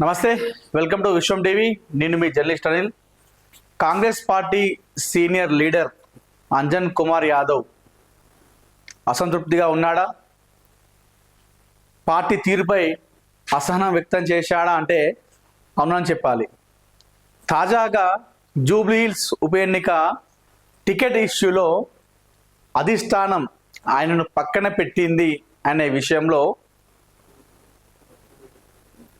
నమస్తే welcome to Vishwam TV. నేను మీ journalist Anil. Congress party senior leader Anjan Kumar Yadav అసంతృప్తిగా ఉన్నాడా? పార్టీ తీరుపై అసహనం వ్యక్తం చేశాడా అంటే అవునని చెప్పాలి. తాజాగా జూబ్లీహిల్స్ ఉప ఎన్నిక టికెట్ ఇష్యూలో అధిష్టానం ఆయనను పక్కన పెట్టింది అనే విషయంలో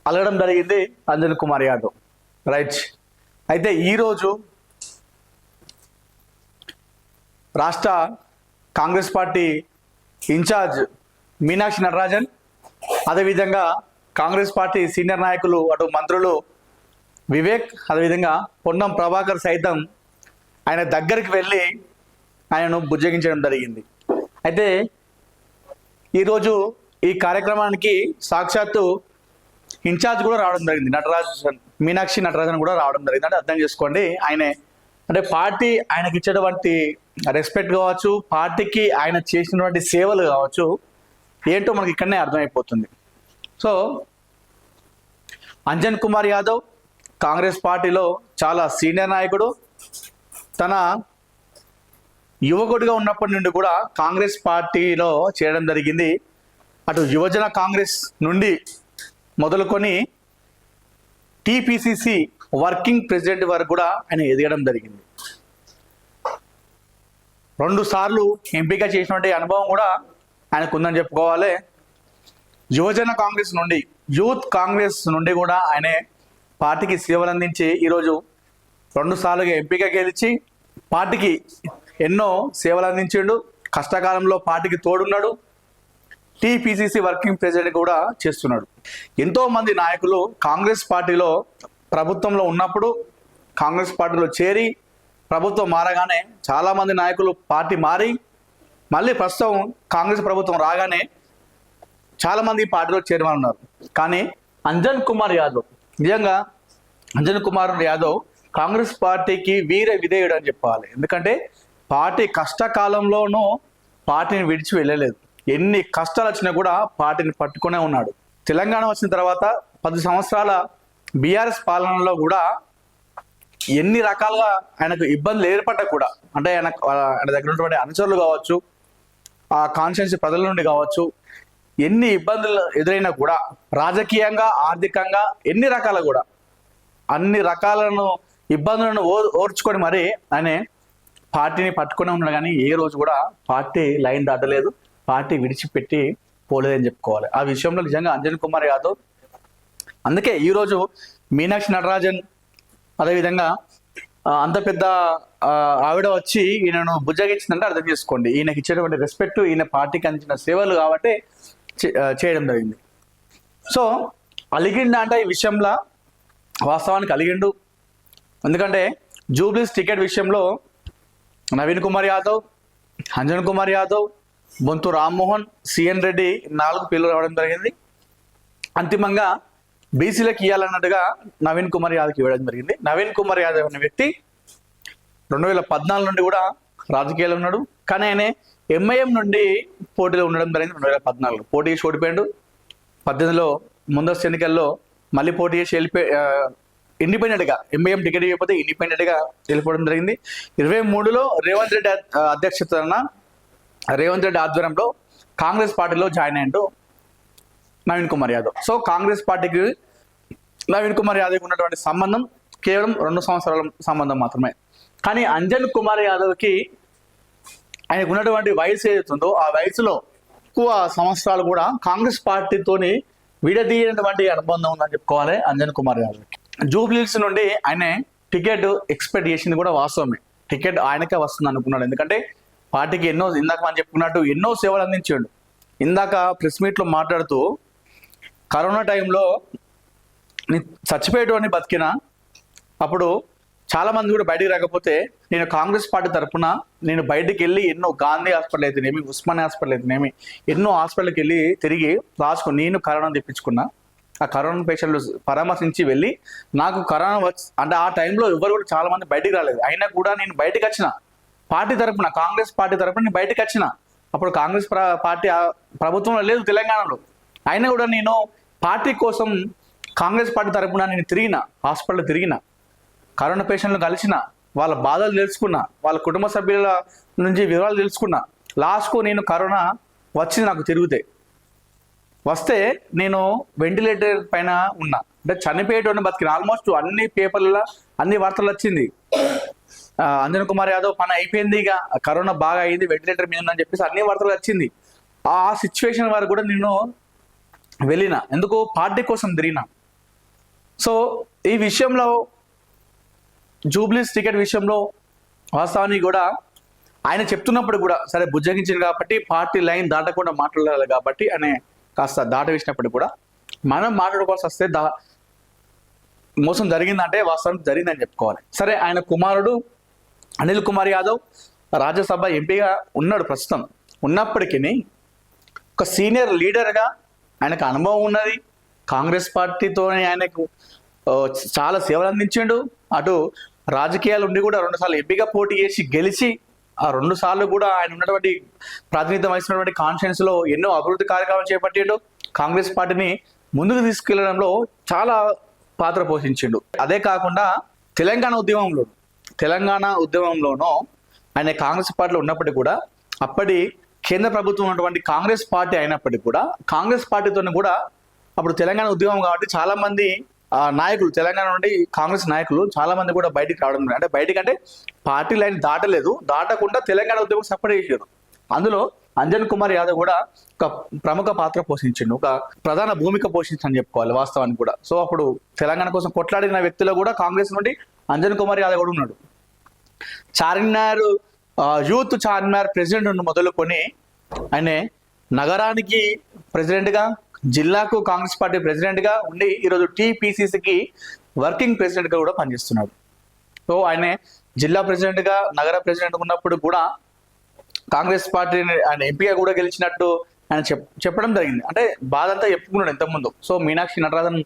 అలగడం జరిగింది అంజన్ కుమార్ యాదవ్. రైట్. అయితే ఈరోజు రాష్ట్ర కాంగ్రెస్ పార్టీ ఇన్ఛార్జ్ మీనాక్షి నటరాజన్ అదేవిధంగా కాంగ్రెస్ పార్టీ సీనియర్ నాయకులు అటు మంత్రులు వివేక్ అదేవిధంగా పొన్నం ప్రభాకర్ సైతం ఆయన దగ్గరికి వెళ్ళి ఆయనను బుజ్జగించడం జరిగింది. అయితే ఈరోజు ఈ కార్యక్రమానికి సాక్షాత్తు ఇన్ఛార్జ్ కూడా రావడం జరిగింది. నటరాజన్ మీనాక్షి నటరాజన్ కూడా రావడం జరిగింది. అంటే అర్థం చేసుకోండి ఆయనే అంటే పార్టీ ఆయనకి ఇచ్చేటువంటి రెస్పెక్ట్ కావచ్చు పార్టీకి ఆయన చేసినటువంటి సేవలు కావచ్చు ఏంటో మనకి ఇక్కడనే అర్థమైపోతుంది. సో అంజన్ కుమార్ యాదవ్ కాంగ్రెస్ పార్టీలో చాలా సీనియర్ నాయకుడు. తన యువకుడిగా ఉన్నప్పటి నుండి కూడా కాంగ్రెస్ పార్టీలో చేయడం జరిగింది. అటు యువజన కాంగ్రెస్ నుండి మొదలుకొని టిపిసిసి వర్కింగ్ ప్రెసిడెంట్ వరకు కూడా ఆయన ఎదగడం జరిగింది. రెండు సార్లు ఎంపిక చేసినటువంటి అనుభవం కూడా ఆయనకు ఉందని చెప్పుకోవాలి. యువజన కాంగ్రెస్ నుండి యూత్ కాంగ్రెస్ నుండి కూడా ఆయనే పార్టీకి సేవలు అందించి ఈరోజు రెండు సార్లుగా ఎంపిక గెలిచి పార్టీకి ఎన్నో సేవలు అందించిండు. కష్టకాలంలో పార్టీకి తోడున్నాడు. టీపీసీసీ వర్కింగ్ ప్రెసిడెంట్ కూడా చేస్తున్నాడు. ఎంతో మంది నాయకులు కాంగ్రెస్ పార్టీలో ప్రభుత్వంలో ఉన్నప్పుడు కాంగ్రెస్ పార్టీలో చేరి ప్రభుత్వం మారగానే చాలామంది నాయకులు పార్టీ మారి మళ్ళీ ప్రస్తుతం కాంగ్రెస్ ప్రభుత్వం రాగానే చాలామంది ఈ పార్టీలో చేరమన్నారు ఉన్నారు. కానీ అంజన్ కుమార్ యాదవ్ నిజంగా అంజన్ కుమార్ యాదవ్ కాంగ్రెస్ పార్టీకి వీర విధేయుడు అని చెప్పాలి. ఎందుకంటే పార్టీ కష్టకాలంలోనూ పార్టీని విడిచి వెళ్ళలేదు. ఎన్ని కష్టాలు వచ్చినా కూడా పార్టీని పట్టుకునే ఉన్నాడు. తెలంగాణ వచ్చిన తర్వాత పది సంవత్సరాల బీఆర్ఎస్ పాలనలో కూడా ఎన్ని రకాలుగా ఆయనకు ఇబ్బందులు ఏర్పడ్డా కూడా అంటే ఆయన ఆయన దగ్గర ఉన్నటువంటి అనుచరులు కావచ్చు ఆ కాన్షియన్స్ ప్రజల నుండి కావచ్చు ఎన్ని ఇబ్బందులు ఎదురైనా కూడా రాజకీయంగా ఆర్థికంగా ఎన్ని రకాల కూడా అన్ని రకాలను ఇబ్బందులను ఓ ఓర్చుకొని మరి ఆయన పార్టీని పట్టుకునే ఉన్నాడు. కానీ ఏ రోజు కూడా పార్టీ లైన్ దాటలేదు. పార్టీ విడిచిపెట్టి పోలేదని చెప్పుకోవాలి. ఆ విషయంలో నిజంగా అంజన్ కుమార్ యాదవ్ అందుకే ఈరోజు మీనాక్షి నటరాజన్ అదేవిధంగా అంత పెద్ద ఆవిడ వచ్చి ఈయనను బుజ్జగించిందంటే అర్థం చేసుకోండి. ఈయనకి ఇచ్చేటువంటి రెస్పెక్ట్ ఈయన పార్టీకి అందించిన సేవలు కాబట్టి చే- చేయడం జరిగింది. సో అలిగిండ అంటే ఈ విషయంలో వాస్తవానికి అలిగిండు. ఎందుకంటే జూబ్లీస్ టికెట్ విషయంలో నవీన్ కుమార్ యాదవ్ అంజన్ కుమార్ యాదవ్ బొంతు రామ్మోహన్ సిఎన్ రెడ్డి నాలుగు పేర్లు రావడం జరిగింది. అంతిమంగా బీసీలకు ఇవ్వాలన్నట్టుగా నవీన్ కుమార్ యాదవ్కి ఇవ్వడం జరిగింది. నవీన్ కుమార్ యాదవ్ అనే వ్యక్తి రెండు వేల పద్నాలుగు నుండి కూడా రాజకీయాలు ఉన్నాడు. కానీ ఆయన ఎంఐఎం నుండి పోటీలో ఉండడం జరిగింది రెండు వేల పద్నాలుగు. పోటీ చేసి ఓడిపోయాడు. పద్దెనిమిదిలో ముందస్తు ఎన్నికల్లో మళ్ళీ పోటీ చేసి వెళ్ళిపోయి ఇండిపెండెంట్గా ఎంఐఎం టికెట్ ఇవ్వకపోతే ఇండిపెండెంట్గా వెళ్ళిపోవడం జరిగింది. ఇరవై మూడులో రేవంత్ రెడ్డి అధ్యక్షతన రేవంత్ రెడ్డి ఆధ్వర్యంలో కాంగ్రెస్ పార్టీలో జాయిన్ అయ్యిండు నవీన్ కుమార్ యాదవ్. సో కాంగ్రెస్ పార్టీకి నవీన్ కుమార్ యాదవ్కి ఉన్నటువంటి సంబంధం కేవలం రెండు సంవత్సరాల సంబంధం మాత్రమే. కానీ అంజన్ కుమార్ యాదవ్కి ఆయనకు ఉన్నటువంటి వయసు ఏదైతుందో ఆ వయసులో ఎక్కువ సంవత్సరాలు కూడా కాంగ్రెస్ పార్టీతోని విడదీయనటువంటి అనుబంధం ఉందని చెప్పుకోవాలి అంజన్ కుమార్ యాదవ్కి. జూబ్లీస్ నుండి ఆయన టికెట్ ఎక్స్పెక్ట్ చేసింది కూడా వాస్తవమే. టికెట్ ఆయనకే వస్తుంది అనుకున్నాడు ఎందుకంటే పార్టీకి ఎన్నో ఇందాక మనం చెప్పుకున్నట్టు ఎన్నో సేవలు అందించాడు. ఇందాక ప్రెస్ మీట్లో మాట్లాడుతూ కరోనా టైంలో నేను చచ్చిపోయేటువంటి బతికిన అప్పుడు చాలామంది కూడా బయటికి రాకపోతే నేను కాంగ్రెస్ పార్టీ తరఫున నేను బయటికి వెళ్ళి ఎన్నో గాంధీ హాస్పిటల్ అయితేనేమి ఉస్మానియా హాస్పిటల్ అయితేనేమి ఎన్నో హాస్పిటల్కి వెళ్ళి తిరిగి రాసుకుని నేను కరోనా తెప్పించుకున్నా. ఆ కరోనా పేషెంట్లు పరామర్శించి వెళ్ళి నాకు కరోనా వచ్చి అంటే ఆ టైంలో ఎవరు కూడా చాలామంది బయటికి రాలేదు. అయినా కూడా నేను బయటికి వచ్చిన. పార్టీ తరపున కాంగ్రెస్ పార్టీ తరపున నేను బయటకు వచ్చిన. అప్పుడు కాంగ్రెస్ పార్టీ ప్రభుత్వంలో లేదు తెలంగాణలో. అయినా కూడా నేను పార్టీ కోసం కాంగ్రెస్ పార్టీ తరపున నేను తిరిగిన హాస్పిటల్ తిరిగిన. కరోనా పేషెంట్లు కలిసిన వాళ్ళ బాధలు తెలుసుకున్నా వాళ్ళ కుటుంబ సభ్యుల నుంచి వివరాలు తెలుసుకున్నా. లాస్ట్కు నేను కరోనా వచ్చింది నాకు తిరిగితే. వస్తే నేను వెంటిలేటర్ పైన ఉన్నా. అంటే చనిపోయేటువంటి బతికిన ఆల్మోస్ట్ అన్ని పేపర్లలో అన్ని వార్తలు వచ్చింది. అంజన్ కుమార్ యాదవ్ పని అయిపోయింది ఇక. కరోనా బాగా అయింది వెంటిలేటర్ మీద అని చెప్పేసి అన్ని వార్తలు వచ్చింది. ఆ సిచ్యువేషన్ వరకు కూడా నేను వెళ్ళిన. ఎందుకు? పార్టీ కోసం తిరిగిన. సో ఈ విషయంలో జూబ్లీస్ టికెట్ విషయంలో వాస్తవానికి కూడా ఆయన చెప్తున్నప్పుడు కూడా సరే బుజ్జగించింది కాబట్టి పార్టీ లైన్ దాటకుండా మాట్లాడాలి కాబట్టి అనే కాస్త దాట వేసినప్పుడు కూడా మనం మాట్లాడుకోవాల్సి వస్తే దా మోసం జరిగిందంటే వాస్తవానికి జరిగిందని చెప్పుకోవాలి. సరే ఆయన కుమారుడు అనిల్ కుమార్ యాదవ్ రాజ్యసభ ఎంపీగా ఉన్నాడు ప్రస్తుతం. ఉన్నప్పటికీ ఒక సీనియర్ లీడర్గా ఆయనకు అనుభవం ఉన్నది. కాంగ్రెస్ పార్టీతోనే ఆయనకు చాలా సేవలు అందించిండు. అటు రాజకీయాలు ఉండి కూడా రెండుసార్లు ఎంపీగా పోటీ చేసి గెలిచి ఆ రెండు సార్లు కూడా ఆయన ఉన్నటువంటి ప్రాతినిధ్యం వహిస్తున్నటువంటి కాన్ఫరెన్స్లో ఎన్నో అభివృద్ధి కార్యక్రమాలు చేపట్టిండు. కాంగ్రెస్ పార్టీని ముందుకు తీసుకెళ్ళడంలో చాలా పాత్ర పోషించిండు. అదే కాకుండా తెలంగాణ ఉద్యమంలో తెలంగాణ ఉద్యమంలోనూ ఆయన కాంగ్రెస్ పార్టీలో ఉన్నప్పటికీ కూడా అప్పటి కేంద్ర ప్రభుత్వం ఉన్నటువంటి కాంగ్రెస్ పార్టీ అయినప్పటికీ కూడా కాంగ్రెస్ పార్టీతో కూడా అప్పుడు తెలంగాణ ఉద్యమం కాబట్టి చాలా మంది నాయకులు తెలంగాణ నుండి కాంగ్రెస్ నాయకులు చాలా మంది కూడా బయటికి రావడం అంటే బయటికి అంటే పార్టీ లైన్ దాటలేదు. దాటకుండా తెలంగాణ ఉద్యమం సపోర్ట్ చేశారు. అందులో అంజన్ కుమార్ యాదవ్ కూడా ఒక ప్రముఖ పాత్ర పోషించిండు. ఒక ప్రధాన భూమిక పోషించని చెప్పుకోవాలి వాస్తవానికి కూడా. సో అప్పుడు తెలంగాణ కోసం కొట్లాడిన వ్యక్తిలో కూడా కాంగ్రెస్ నుండి అంజన్ కుమార్ యాదవ్ కూడా ఉన్నాడు. చార్మినార్ యూత్ చార్మినార్ ప్రెసిడెంట్ మొదలుకొని ఆయన నగరానికి ప్రెసిడెంట్గా జిల్లాకు కాంగ్రెస్ పార్టీ ప్రెసిడెంట్గా ఉండి ఈరోజు టీపీసీసీకి వర్కింగ్ ప్రెసిడెంట్గా కూడా పనిచేస్తున్నాడు. సో ఆయన జిల్లా ప్రెసిడెంట్గా నగర ప్రెసిడెంట్ ఉన్నప్పుడు కూడా కాంగ్రెస్ పార్టీని ఆయన ఎంపీగా కూడా గెలిచినట్టు ఆయన చెప్ చెప్పడం జరిగింది. అంటే బాధ అంతా చెప్పుకున్నాడు ఇంతకుముందు. సో మీనాక్షి నటరాజన్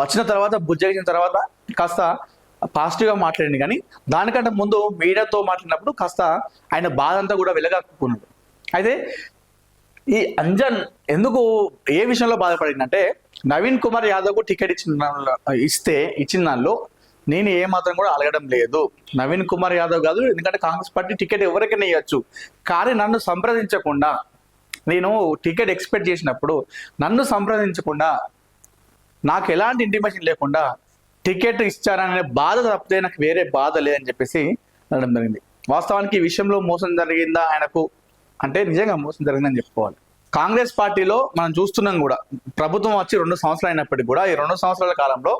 వచ్చిన తర్వాత బుజ్జగించిన తర్వాత కాస్త పాజిటివ్గా మాట్లాడింది. కానీ దానికంటే ముందు మీడియాతో మాట్లాడినప్పుడు కాస్త ఆయన బాధ అంతా కూడా వెలగక్కున్నాడు. అయితే ఈ అంజన్ ఎందుకు ఏ విషయంలో బాధపడిందంటే నవీన్ కుమార్ యాదవ్కు టికెట్ ఇచ్చిన ఇస్తే ఇచ్చిన దానిలో నేను ఏ మాత్రం కూడా అలగడం లేదు. నవీన్ కుమార్ యాదవ్ కాదు ఎందుకంటే కాంగ్రెస్ పార్టీ టికెట్ ఎవరికైనా ఇవ్వచ్చు కానీ నన్ను సంప్రదించకుండా నేను టికెట్ ఎక్స్పెక్ట్ చేసినప్పుడు నన్ను సంప్రదించకుండా నాకు ఎలాంటి ఇంటిమేషన్ లేకుండా టికెట్ ఇచ్చారనే బాధ తప్పితే నాకు వేరే బాధ లేదని చెప్పేసి అనడం జరిగింది. వాస్తవానికి ఈ విషయంలో మోసం జరిగిందా ఆయనకు? అంటే నిజంగా మోసం జరిగిందని చెప్పుకోవాలి. కాంగ్రెస్ పార్టీలో మనం చూస్తున్నాం కూడా ప్రభుత్వం వచ్చి రెండు సంవత్సరాలు అయినప్పటికీ కూడా ఈ రెండు సంవత్సరాల కాలంలో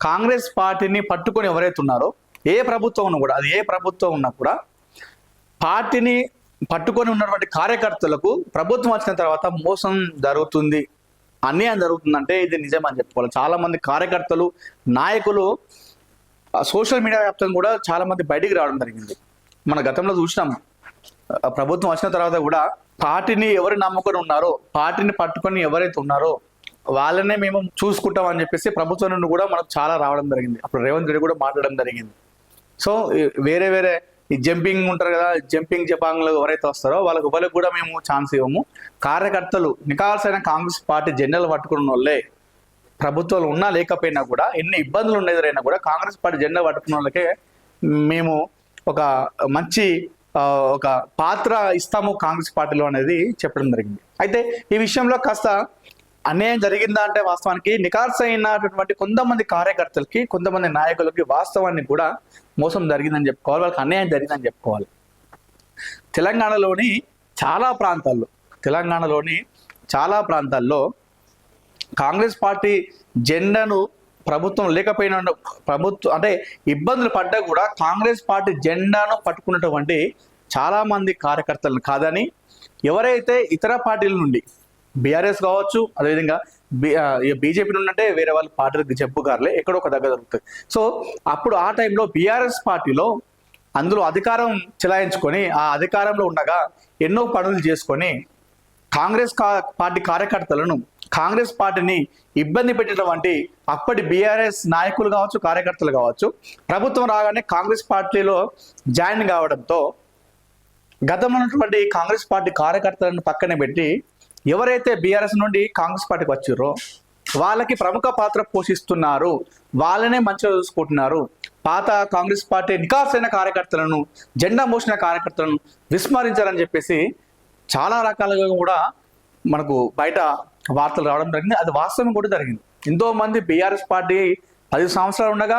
కాంగ్రెస్ పార్టీని పట్టుకొని ఎవరైతే ఉన్నారో ఏ ప్రభుత్వం ఉన్నా కూడా అది ఏ ప్రభుత్వం ఉన్నా కూడా పార్టీని పట్టుకొని ఉన్నటువంటి కార్యకర్తలకు ప్రభుత్వం వచ్చిన తర్వాత మోసం జరుగుతుంది. అన్యాయం జరుగుతుందంటే ఇది నిజం అని చెప్పుకోవాలి. చాలా మంది కార్యకర్తలు నాయకులు సోషల్ మీడియా వ్యాప్తంగా కూడా చాలా మంది బయటికి రావడం జరిగింది. మన గతంలో చూసినాం. ప్రభుత్వం వచ్చిన తర్వాత కూడా పార్టీని ఎవరు నమ్ముకొని ఉన్నారో పార్టీని పట్టుకొని ఎవరైతే ఉన్నారో వాళ్ళనే మేము చూసుకుంటాం అని చెప్పేసి ప్రభుత్వం నుండి కూడా మనకు చాలా రావడం జరిగింది. అప్పుడు రేవంత్ రెడ్డి కూడా మాట్లాడడం జరిగింది. సో వేరే వేరే ఈ జంపింగ్ ఉంటారు కదా జంపింగ్ జపాంగ్లు ఎవరైతే వస్తారో వాళ్ళకి ఎవరికి కూడా మేము ఛాన్స్ ఇవ్వము. కార్యకర్తలు నికాల్సైన కాంగ్రెస్ పార్టీ జెండాలు పట్టుకున్న వాళ్ళే ప్రభుత్వాలు ఉన్నా లేకపోయినా కూడా ఎన్ని ఇబ్బందులు ఉండేదైనా కూడా కాంగ్రెస్ పార్టీ జెండా పట్టుకున్న వాళ్ళకే మేము ఒక మంచి ఒక పాత్ర ఇస్తాము కాంగ్రెస్ పార్టీలో అనేది చెప్పడం జరిగింది. అయితే ఈ విషయంలో కాస్త అన్యాయం జరిగిందా అంటే వాస్తవానికి నికార్స్ అయినటువంటి కొంతమంది కార్యకర్తలకి కొంతమంది నాయకులకి వాస్తవాన్ని కూడా మోసం జరిగిందని చెప్పుకోవాలి వాళ్ళకి అన్యాయం జరిగిందని చెప్పుకోవాలి. తెలంగాణలోని చాలా ప్రాంతాల్లో తెలంగాణలోని చాలా ప్రాంతాల్లో కాంగ్రెస్ పార్టీ జెండాను ప్రభుత్వం లేకపోయినా ప్రభుత్వం అంటే ఇబ్బందులు పడ్డా కూడా కాంగ్రెస్ పార్టీ జెండాను పట్టుకున్నటువంటి చాలామంది కార్యకర్తలను కాదని ఎవరైతే ఇతర పార్టీల నుండి బీఆర్ఎస్ కావచ్చు అదేవిధంగా బీజేపీ నుండి అంటే వేరే వాళ్ళ పార్టీలకు చెప్పుగారులే ఎక్కడో ఒక దగ్గర దొరుకుతుంది సో అప్పుడు ఆ టైంలో బీఆర్ఎస్ పార్టీలో అందులో అధికారం చెలాయించుకొని ఆ అధికారంలో ఉండగా ఎన్నో పనులు చేసుకొని కాంగ్రెస్ కా- పార్టీ కార్యకర్తలను కాంగ్రెస్ పార్టీని ఇబ్బంది పెట్టినటువంటి అప్పటి బీఆర్ఎస్ నాయకులు కావచ్చు కార్యకర్తలు కావచ్చు ప్రభుత్వం రాగానే కాంగ్రెస్ పార్టీలో జాయిన్ కావడంతో గతంలో ఉన్నటువంటి కాంగ్రెస్ పార్టీ కార్యకర్తలను పక్కన పెట్టి ఎవరైతే బీఆర్ఎస్ నుండి కాంగ్రెస్ పార్టీకి వచ్చిర్రో వాళ్ళకి ప్రముఖ పాత్ర పోషిస్తున్నారు. వాళ్ళనే మంచిగా చూసుకుంటున్నారు. పాత కాంగ్రెస్ పార్టీ నికాసైన కార్యకర్తలను జెండా మోసిన కార్యకర్తలను విస్మరించారని చెప్పేసి చాలా రకాలుగా కూడా మనకు బయట వార్తలు రావడం జరిగింది. అది వాస్తవం కూడా జరిగింది. ఎంతో మంది బీఆర్ఎస్ పార్టీ పది సంవత్సరాలు ఉండగా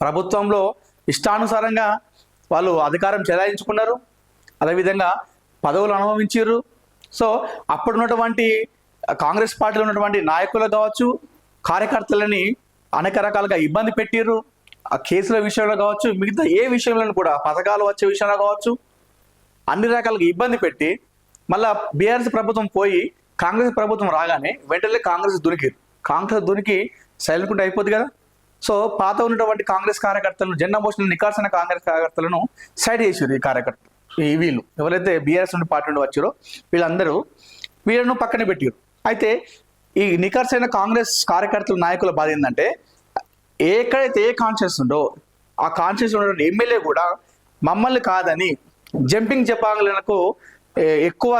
ప్రభుత్వంలో ఇష్టానుసారంగా వాళ్ళు అధికారం చెలాయించుకున్నారు. అదేవిధంగా పదవులు అనుభవించారు. సో అప్పుడు ఉన్నటువంటి కాంగ్రెస్ పార్టీలో ఉన్నటువంటి నాయకులు కావచ్చు కార్యకర్తలని అనేక రకాలుగా ఇబ్బంది పెట్టిర్రు. ఆ కేసుల విషయంలో కావచ్చు మిగతా ఏ విషయంలో కూడా పథకాలు వచ్చే విషయంలో కావచ్చు అన్ని రకాలుగా ఇబ్బంది పెట్టి మళ్ళా బీఆర్ఎస్ ప్రభుత్వం పోయి కాంగ్రెస్ ప్రభుత్వం రాగానే వెంటనే కాంగ్రెస్ దొరికి కాంగ్రెస్ దునికి సైలెంట్ అయిపోద్ది కదా. సో పాత ఉన్నటువంటి కాంగ్రెస్ కార్యకర్తలను జెండా మోసిన నికాల్సిన కాంగ్రెస్ కార్యకర్తలను సైడ్ చేసారు ఈ కార్యకర్తలు. వీళ్ళు. ఎవరైతే బీఆర్ఎస్ నుండి పార్టీ నుండి వచ్చారో వీళ్ళందరూ వీళ్ళను పక్కన పెట్టారు. అయితే ఈ నికర్సైన కాంగ్రెస్ కార్యకర్తల నాయకుల బాధ ఏంటంటే ఎక్కడైతే ఏ కాన్షియస్ ఉందో ఆ కాన్షియస్ ఉన్నటువంటి ఎమ్మెల్యే కూడా మమ్మల్ని కాదని జంపింగ్ జపాంగులకు ఎక్కువ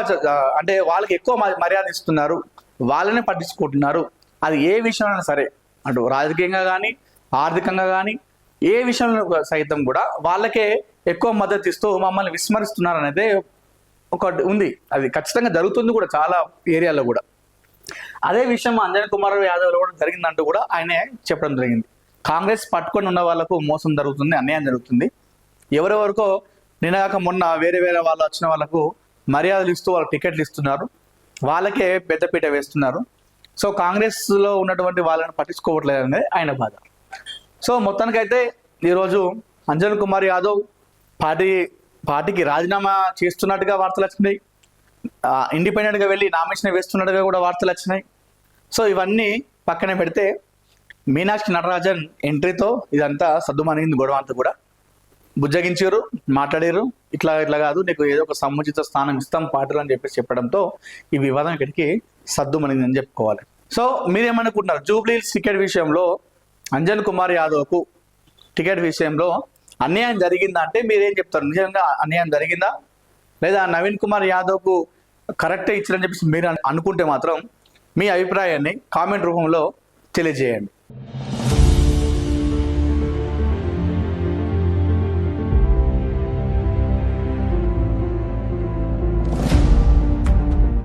అంటే వాళ్ళకి ఎక్కువ మర్యాద ఇస్తున్నారు. వాళ్ళనే పట్టించుకుంటున్నారు. అది ఏ విషయంలో సరే అటు రాజకీయంగా కానీ ఆర్థికంగా కానీ ఏ విషయంలో సైతం కూడా వాళ్ళకే ఎక్కువ మద్దతు ఇస్తూ మమ్మల్ని విస్మరిస్తున్నారు అనేది ఒకటి ఉంది. అది ఖచ్చితంగా జరుగుతుంది కూడా చాలా ఏరియాలో కూడా. అదే విషయం అంజన్ కుమార్ యాదవ్ కూడా జరిగిందంటూ కూడా ఆయనే చెప్పడం జరిగింది. కాంగ్రెస్ పట్టుకొని ఉన్న వాళ్ళకు మోసం జరుగుతుంది అన్యాయం జరుగుతుంది. ఎవరెవరికో నిన్నగాక మొన్న వేరే వేరే వాళ్ళు వచ్చిన వాళ్ళకు మర్యాదలు ఇస్తూ వాళ్ళకి టికెట్లు ఇస్తున్నారు. వాళ్ళకే పెద్దపీట వేస్తున్నారు. సో కాంగ్రెస్లో ఉన్నటువంటి వాళ్ళని పట్టించుకోవట్లేదు అనేది ఆయన బాధ. సో మొత్తానికైతే ఈరోజు అంజన్ కుమార్ యాదవ్ పార్టీ పార్టీకి రాజీనామా చేస్తున్నట్టుగా వార్తలు వచ్చినాయి. ఇండిపెండెంట్గా వెళ్ళి నామినేషన్ వేస్తున్నట్టుగా కూడా వార్తలు వచ్చినాయి. సో ఇవన్నీ పక్కనే పెడితే మీనాక్షి నటరాజన్ ఎంట్రీతో ఇదంతా సద్దుమణిగింది గొడవ అంతా కూడా. బుజ్జగించారు మాట్లాడారు. ఇట్లా ఇట్లా కాదు నీకు ఏదో ఒక సముచిత స్థానం ఇస్తాం పార్టీలు అని చెప్పేసి చెప్పడంతో ఈ వివాదం ఇక్కడికి సద్దుమణింది అని చెప్పుకోవాలి. సో మీరేమనుకుంటున్నారు? జూబ్లీ టికెట్ విషయంలో అంజన్ కుమార్ యాదవ్కు టికెట్ విషయంలో అన్యాయం జరిగిందా అంటే మీరేం చెప్తారు? నిజంగా అన్యాయం జరిగిందా? లేదా నవీన్ కుమార్ యాదవ్కు కరెక్టే ఇచ్చారని చెప్పేసి మీరు అనుకుంటే మాత్రం మీ అభిప్రాయాన్ని కామెంట్ రూపంలో తెలియజేయండి.